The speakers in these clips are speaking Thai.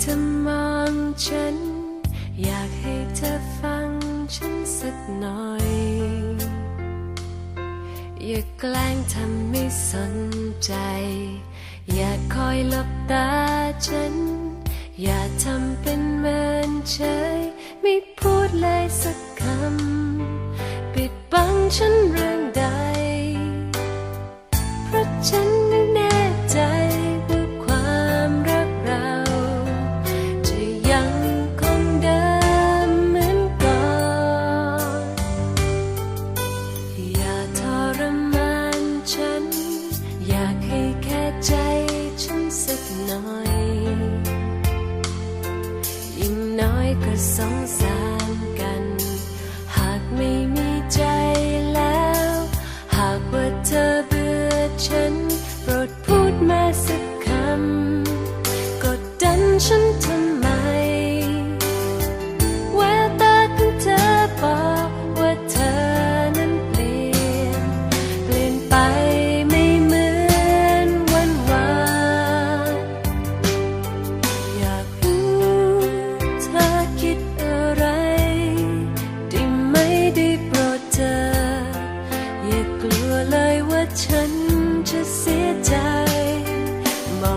เธอมองฉัน อยากให้เธอฟังฉันสักหน่อย อย่าแกล้งทำไม่สนใจ อย่าคอยหลบตาฉัน อย่าทำเป็นเมินเฉย ไม่พูดเลยสักคำ ปิดบังฉันเรื่อง อยากให้แค่ใจฉันสักหน่อยยิ่งน้อยก็สงสารกัน หากไม่มีใจแล้ว หากว่าเธอเบื่อฉัน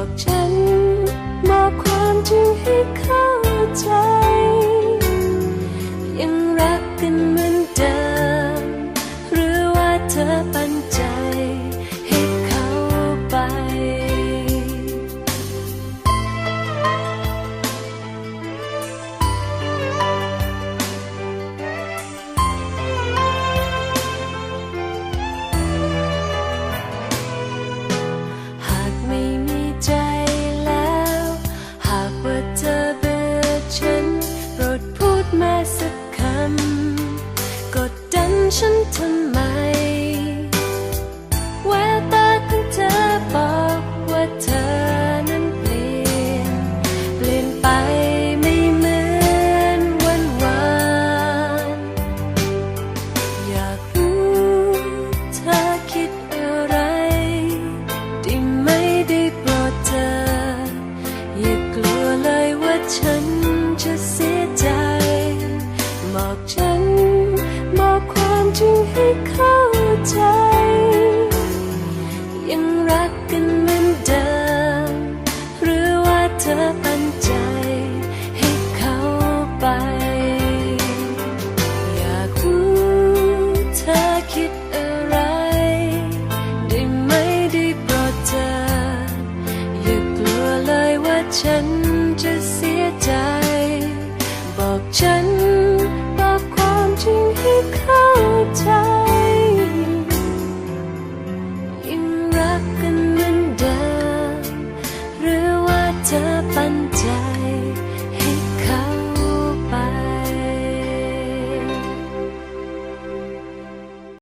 บอกฉันมอบความจริงให้เข้าใจ ยังรักกันเหมือนเดิม 心疼。 จึงให้เข้าใจ 가끔